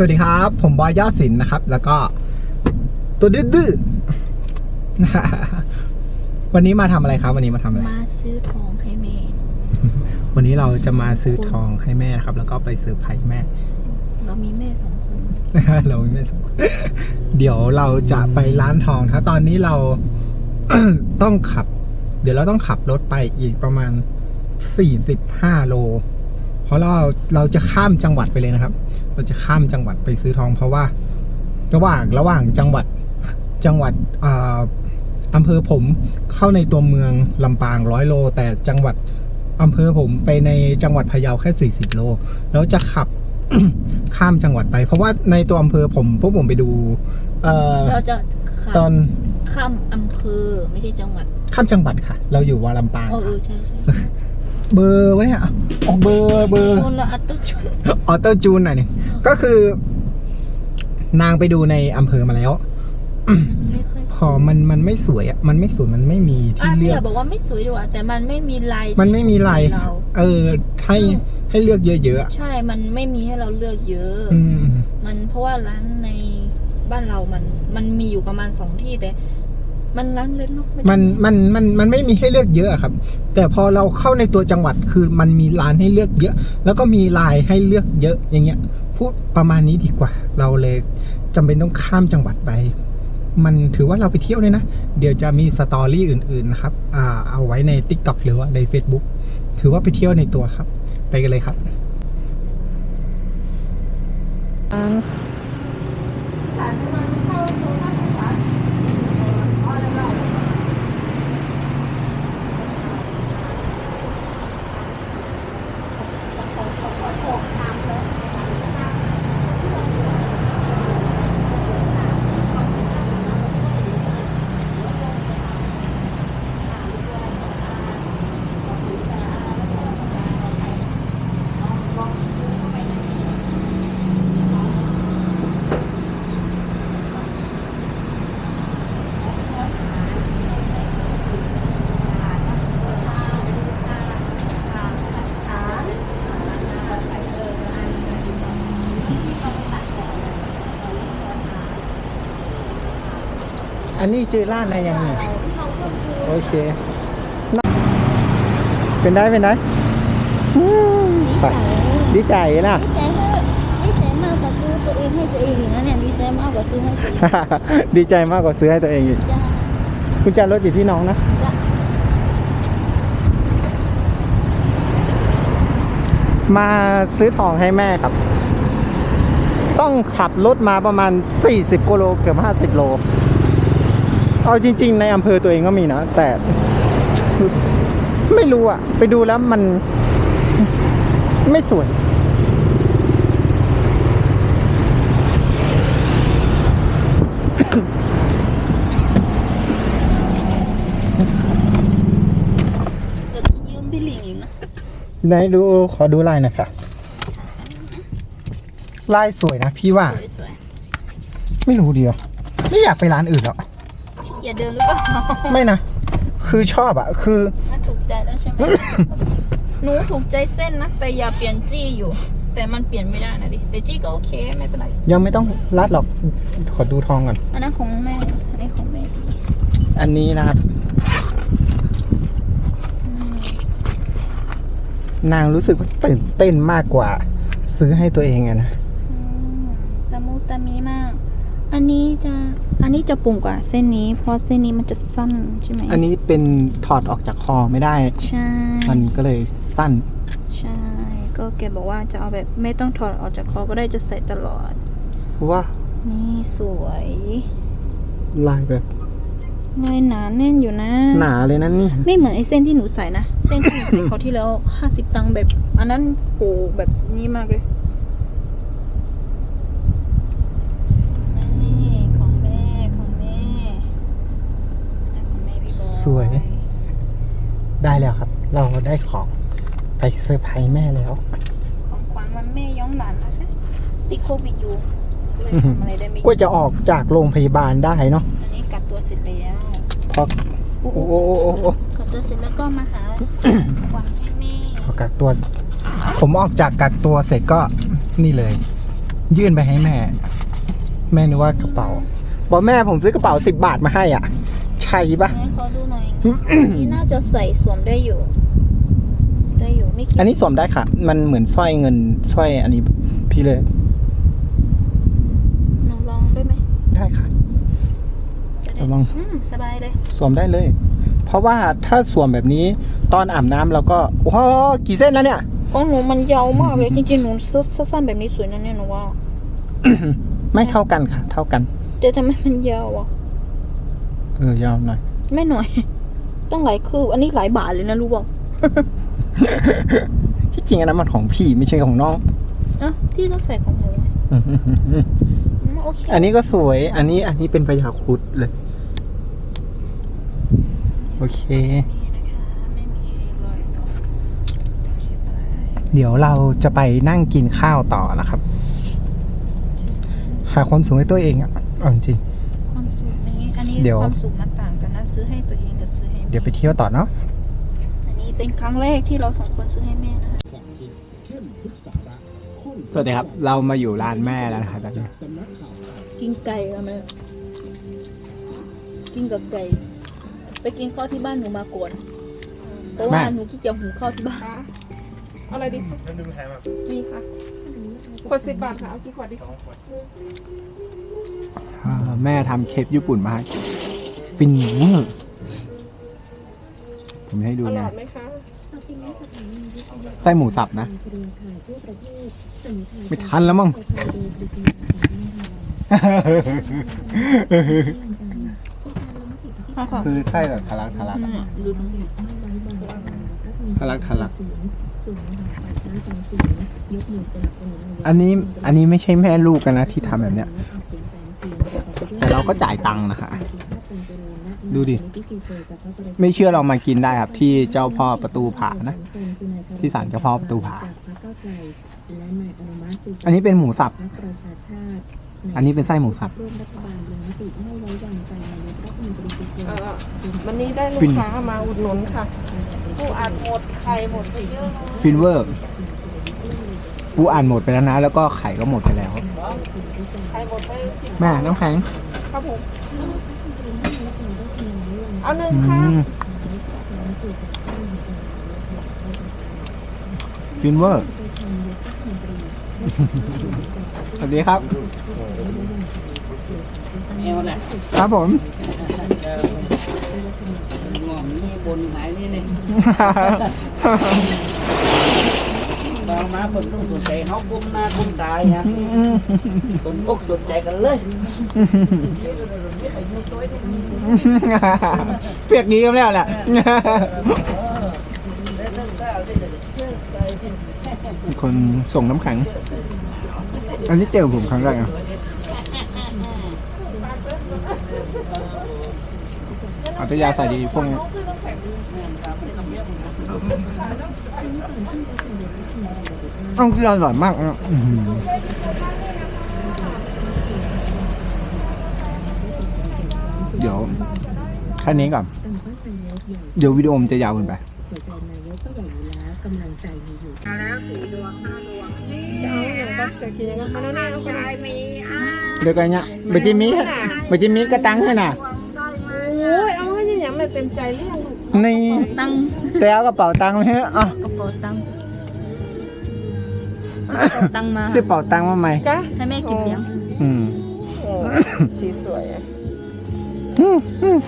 สวัสดีครับ ผมบอยยอดศิลป์นะครับ แล้วก็ตัวดื้อๆนะฮะวันนี้มาทำอะไรครับ วันนี้มาทำอะไร มาซื้อทองให้แม่วันนี้เราจะมาซื้อทองให้แม่นะครับ แล้วก็ไปเซอร์ไพรส์แม่ เรามีแม่สองคน เราไม่สมควรเดี๋ยวเราจะไปร้านทองถ้าตอนนี้เรา ต้องขับ เดี๋ยวเราต้องขับรถไปอีกประมาณ45โล เพราะเราเราจะข้ามจังหวัดไปเลยนะครับ เราจะข้ามจังหวัดไปซื้อทองเพราะว่า ระหว่างระหว่างจังหวัดจังหวัดอ่าอำเภอผมเข้าในตัวเมืองลำปางร้อยโล แต่จังหวัดอำเภอผมไปในจังหวัดพะเยาแค่ 40 โล แล้วจะขับข้ามจังหวัดไป เพราะว่าในตัวอำเภอผมพวกผมไปดูเอ่อเราจะข้ามตอนข้ามอำเภอไม่ใช่จังหวัด ข้ามจังหวัดค่ะ เราอยู่วาลำปางเออเอค่ะอใช่ใช่ เบอร์ไว้เนี่ยออกเบอร์เบอร์คนละอัตโนออโต้จูนหน่อยหนึงก็คือ นางไปดูในอำเภอมาแล้ว ไม่ค่อยพอมันมันไม่สวยอะ มันไม่สวย มันไม่มีอะที่ไม่เลืออกยากบอกว่าไม่สวยดีกว่าแต่มันไม่มีลายมันไม่มีลาย เรา เออ ให้ซึ่งให้เลือกเยอะๆอะใช่ มันไม่มีให้เราเลือกเยอะ อืม มันเพราะว่าร้านในบ้านเรามันมันมีอยู่ประมาณสองที่แต่ มันร้านเล็กเนอะไได้มันมันมันมันไม่มีให้เลือกเยอะครับ แต่พอเราเข้าในตัวจังหวัดคือมันมีร้านให้เลือกเยอะ แล้วก็มีลายให้เลือกเยอะอย่างเงี้ย พูดประมาณนี้ดีกว่า เราเลยจำเป็นต้องข้ามจังหวัดไป มันถือว่าเราไปเที่ยวเลยนะ เดี๋ยวจะมีสตอรี่อื่นๆนะครับอ่าเอาไว้ใน Tik t o k หรือว่าใน Facebook ถือว่าไปเที่ยวในตัวครับ ไปกันเลยครับ อันนี้จือร้านอะไรยังเนี่ยโอเค เป็นได้เป็นได้อืมไปดีใจนะ ดีใจเถอะดีใจมากกว่าซื้อตัวเองให้ตัวเองอีกนะเนี่ยดีใจมากกว่าซื้อให้ตัวเองดีใจมากกว่าซื้อให้ตัวเองอีกจ้ากุญแจรถอยู่ที่น้องนะ จ้ามาซื้อทองให้แม่ครับ ต้องขับรถมาประมาณ 40กิโลเกือบ50 โล เอาจริง ๆ ในอำเภอตัวเองก็มีนะ แต่ ไม่รู้อะไปดูแล้วมันไม่สวยเดี๋ยวต้องยืมพี่หลิงอีกนะไหนดูขอดูลายหน่อยค่ะลายสวยนะ พี่ว่าสวยไม่รู้เดียว ไม่อยากไปร้านอื่นหรอกๆขี้ เกียจเดินหรือเปล่าไม่นะ คือชอบอะคือ มันถูกใจแล้วใช่ไหม หนูถูกใจเส้นนะ แต่อย่าเปลี่ยนจี้อยู่ แต่มันเปลี่ยนไม่ได้นะดิ แต่จี้ก็โอเคไม่เป็นไร ยังไม่ต้องรัดหรอก ขอดูทองก่อน อันนั้นของแม่ อันนี้ของแม่อันนี้นะครับ นางรู้สึกว่าตื่นเต้นมากกว่า ซื้อให้ตัวเองอะนะ อืมตะมุตะมีมาก อันนี้จะ อันนี้จะปุ่มกว่าเส้นนี้ เพราะเส้นนี้มันจะสั้นใช่ไหมอันนี้เป็นถอดออกจากคอไม่ได้ ใช่ มันก็เลยสั้น ใช่ ก็แกบอกว่าจะเอาแบบไม่ต้องถอดออกจากคอก็ได้จะใส่ตลอดเพราะว่า นี่สวย ลายแบบลายหนาแน่นอยู่นะ หนาเลยนั่นนี่ไม่เหมือนไอ้เส้นที่หนูใส่นะ เส้นที่หนูใส่เขาวที่แล้วห้าสิบตังค์แบบ อันนั้นโหแบบนี้มากเลยนี่ของแม่ของแม่ของแม่พี่บอย ส วย ได้แล้วครับ เราได้ของไปเซอร์ไพรส์แม่แล้ว ของขวัญวันแม่ย้อนหลังนะคะ ติดโควิดอยู่ก็เลยทำอะไรได้ไม่เยก็จะออกจากโรงพยาบาลได้เนาะอันนี้กัดตัวเสร็จแล้วเพราะโอ้โอ้โหโอ้โอ้โอ้กัดตัวเสร็จแล้วก็มาหาขวัญให้แม่พอกักตัว ผมออกจากกักตัวเสร็จก็นี่เลย ยื่นไปให้แม่ แม่นึกว่ากระเป๋าบอกแม่ผมซื้อกระเป๋าสิบบาทมาให้อะ ใช่ปะให้เขาดูหน่อย นี่น่าจะใส่สวมได้อยู่ ได้อยู่ไม่คิดอันนี้สวมได้ค่ะ มันเหมือนสร้อยเงินสร้อยอันนี้พี่เลยหนูลองได้ไหมได้ค่ะจะได้ลอง อืมสบายเลย สวมได้เลย เพราะว่าถ้าสวมแบบนี้ตอนอาบน้ำเราก็โอ้โหกี่เส้นแล้วเนี่ย ของหนูมันยาวมากเลยจริงๆหนูสั้นๆแบบนี้สวยนะเนี่ยหนูว่า ไม่เท่ากันค่ะ เท่ากัน แต่ทำไมมันยาวอะ เออยาวหน่อย ไม่หน่อย ต้องหลายคืบอันนี้หลายบาทเลยนะรู้เปล่าที่จริงอันนั้นมันของพี่ไม่ใช่ของน้องอะพี่ต้องใส่ของหนูไงอืมโอเคอันนี้ก็สวย อันนี้อันนี้เป็นพยาครุดเลย โอเคนี่นะคะไม่มีรอยต่อเขียนอะไรเดี๋ยวเราจะไปนั่งกินข้าวต่อนะครับ หาความสูงให้ตัวเองอะเอาจริงความสุขนี้อันนี้เดี๋ยวความสุขมันต่า เดี๋ยวไปเที่ยวต่อเนาะ อันนี้เป็นครั้งแรกที่เราสองคนซื้อให้แม่นะคะ สวัสดีครับ เรามาอยู่ร้านแม่แล้วนะครับตอนนี้กินไก่กันไหมกินกับไก่ ไปกินข้าวที่บ้านหนูมาก่อนเพราะว่าหนูขี้เกียจหุงข้าวที่บ้านคะเอาอะไรดีมีค่ะขวดสิบบาทค่ะ เอากี่ขวดดีอ่าแม่ทำเคปญี่ปุ่นมาให้ฟินเวอร์ ผมให้ดูอร่นะ อยไหมคะ ไส้หมูสับนะ ไม่ทันแล้วมั้ง คือไส้แบบทะลักทะลักอะทะลักทะลัก อันนี้อันนี้ไม่ใช่แม่ลูกกันนะที่ทำแบบเนี้ย แต่เราก็จ่ายตังค์นะคะ ดูดิ ไม่เชื่อเรามากินได้ครับ ที่เจ้าพ่อประตูผานะ ที่ศาลเจ้าพ่อประตูผา อันนี้เป็นหมูสับ อันนี้เป็นไส้หมูสับ เออวันนี้ได้ลูฟิกนค้ามาอุดหนุนค่ะ ผู้อัดหมดไข่หมดไปเยอะเลยฟินเวอร์ ปูอ่านหมดไปแล้วนะ แล้วก็ไข่ก็หมดไปแล้ว ไข่หมดไปสิบแม่น้ำแข็งครับผม เอาหนึ่งค่ะมฟินเวอร์ สวัสดีครับครับผมงอมนี่บนหายนี่ นี่บางมาคนต้องสนใจเขากุ้มหน้ากุมตายฮะสนอกสนใจกันเลยเปียกนี้ก็แล้วแหละคนส่งน้ำแข็ง อันนี้เจอผมครั้งแรกอะอัตยาใส่ดีพวกนี้ ต้องกินอร่อยมากนะอื้อหือเดี๋ยวแค่นี้ก่อน เดี๋ยววิดีโอมันจะยาวเกินไปเอาอย่างก็จะกินยังไงมาแล้วนะเอาคนละเดี๋ยวกันเนี่ยบะจิมีบะจิมีกระตังให้น่ะ โอ้ยเอาให้ยังยังไม่เต็มใจเรื่องลูกนี่ ตังค์แต่เอากระเป๋าตังค์มาให้อะ กระเป๋าตังค์ ซื้อกระเป๋าตังค์มาซื้อเป๋าตังค์มาใหม่กะให้แม่กินเลี้ยงอืมโอ้สีสวยอะอืมอืม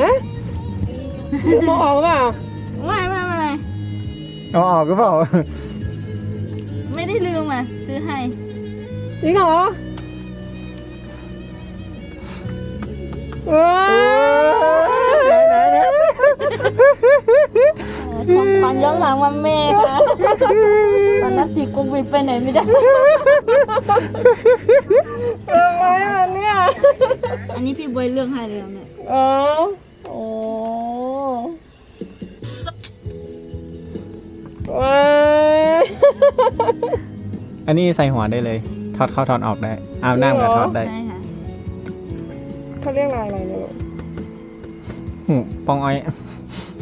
ฮะมองออกเปล่าไม่ไม่ไม่ไม่เอาออกก็เปล่าไม่ได้ลืมอะซื้อให้ จริงเหรอว้า ไหนไหนไหน ของขวัญย้อนหลังวันแม่ค่ะตอนนั้นติดโควิดไปไหนไม่ได้ทำไมมันเนี่ยอันนี้พี่บอยเลือกให้เลยอะแม่อ๋อโอ้ว้ายอันนี้ใส่หัวได้เลย ทอดเข้าทอดออกได้อาบน้ำกับทอดได้ใช่ค่ะเขาเรียกลายอะไรเนี่ยลูกหูปองอ้อย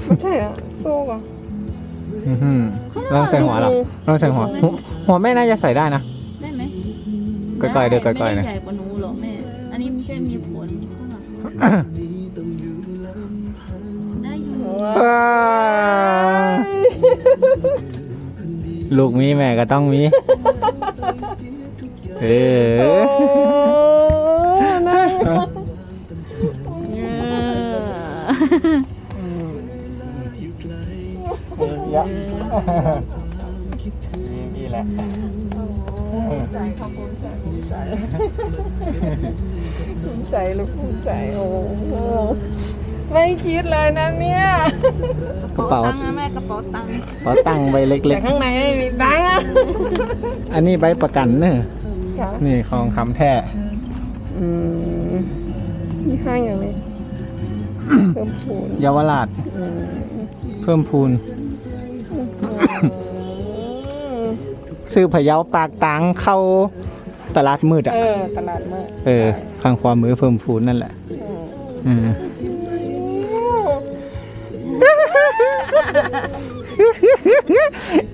ไม่ใช่อะ โซ่ก่ะอื้อหือลองใส่หัวเหรอลองใส่หัวหัว หัวแม่น่าจะใส่ได้นะใก้อยๆเด้อก้อยๆไม่นะได้ใหญ่กว่าหนูหรอกแม่ อันนี้มันแค่มีผลข้างหลังได้อยู่ว้าวลูกมีแม่ก็ต้องมี เออนี่ แหละใจเขาภูมิใจภูมิใจภูมิใจหรือภูมิใจโอ้โหไม่คิดเลยนะเนี่ยกระเป๋าตังค์นะแม่กระเป๋าตังค์กระเป๋าตังค์ใบเล็แต่กข้างในไม่มีตังค์อะๆ อันนี้ใบประกันเนอะค่ะนี่ของคำแท้ อืมมีห้างอย่างนี้เพิ่มพูนเยาวราช อืมเพิ่มพูน ซื้อพะเยาปากตังเข้าตลาดมืดอะ เออตลาดมากเออข้างความมือเพิ่มพูนนั่นแหละอืมอืม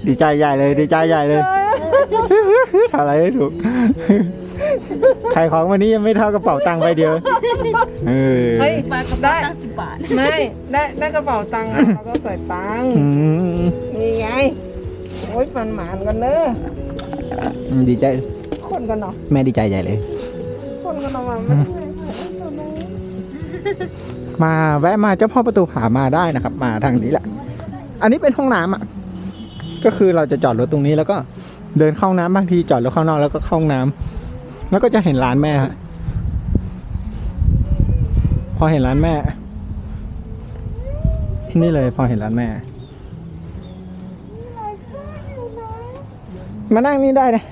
ดีใจใหญ่เลย ดีใจใหญ่เลยทำอะไรไม่ถูกขายของวันนี้ยังไม่เท่ากระเป๋าตังค์ใบเดียว เออเฮ้ยปลากระเป๋าตังค์สิบบาท ไม่ ได้ได้กระเป๋าตังค์อะเราก็ใส่ตังค์อื มนี่ไงโอ้ยมันหมานกันเนอะดีใจ คนกันเนาะแม่ดีใจใหญ่เลย คนกันเนาะมันไม่ได้มาแวะมาเจ้าพ่อประตูผามาได้นะครับ มาทางนี้แหละ อันนี้เป็นห้องน้ำอะ ก็คือเราจะจอดรถตรงนี้แล้วก็เดินเข้าห้องน้ำบางทีจอดรถข้างนอกแล้วก็เข้าห้องน้ำแล้วก็จะเห็นร้านแม่ฮะพอเห็นร้านแม่ นี่เลยพอเห็นร้านแม่ มานั่งนี่ได้นะ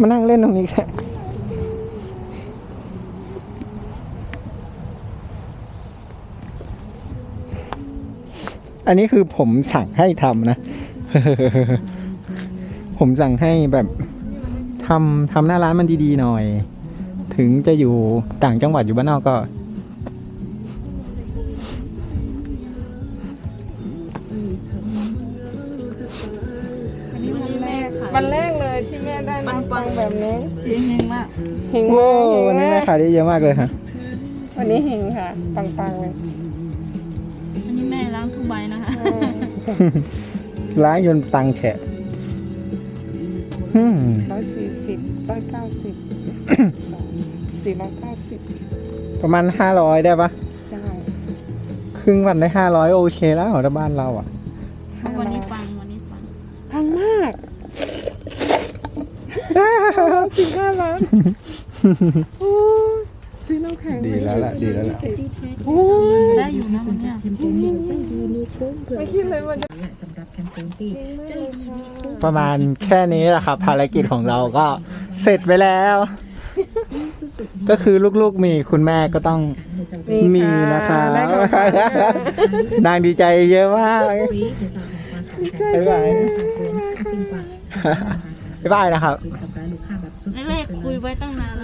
มานั่งเล่นตรงนี้แค่อันนี้คือผมสั่งให้ทำนะ ผมสั่งให้แบบทำทำหน้าร้านมันดีๆหน่อย ถึงจะอยู่ต่างจังหวัดอยู่บ้านนอกก็ำปังแบบนี้เฮงๆมากหิงโว้มากหิงวันนี้มาแม่กขายได้เยอะมากเลยฮะวันนี้หิงค่ะ ปังๆเลยอันนี้แม่ล้างทุกใบนะคะล้างยนตังแฉะอืมร้อยสี่สิบร้อยเก้าสิบ สองสี่ร้อยเก้าสิบประมาณห้าร้อยได้ปะได้ครึ่งวันได้ห้าร้อยโอเคแล้วถ้าบ้านเราอะวันนี้ปังวันนี้ปัง สิบห้าล้านโอ้ยซื้อน้ำแข็งดีแล้วล่ะดีแล้วล่ะโอ้ยได้อยู่นะวันเนี้ยไม่คิดเลยว่าจะประมาณแค่นี้แหละครับ ภารกิจของเราก็เสร็จไปแล้ว ก็คือลูกๆมีคุณแม่ก็ต้องมีนะคะได้ของขวัญค่ะนางดีใจเยอะมากบ๊ายบายบ๊ายบายนะครับ แรกๆคุยไว้ตั้งนานแล้ว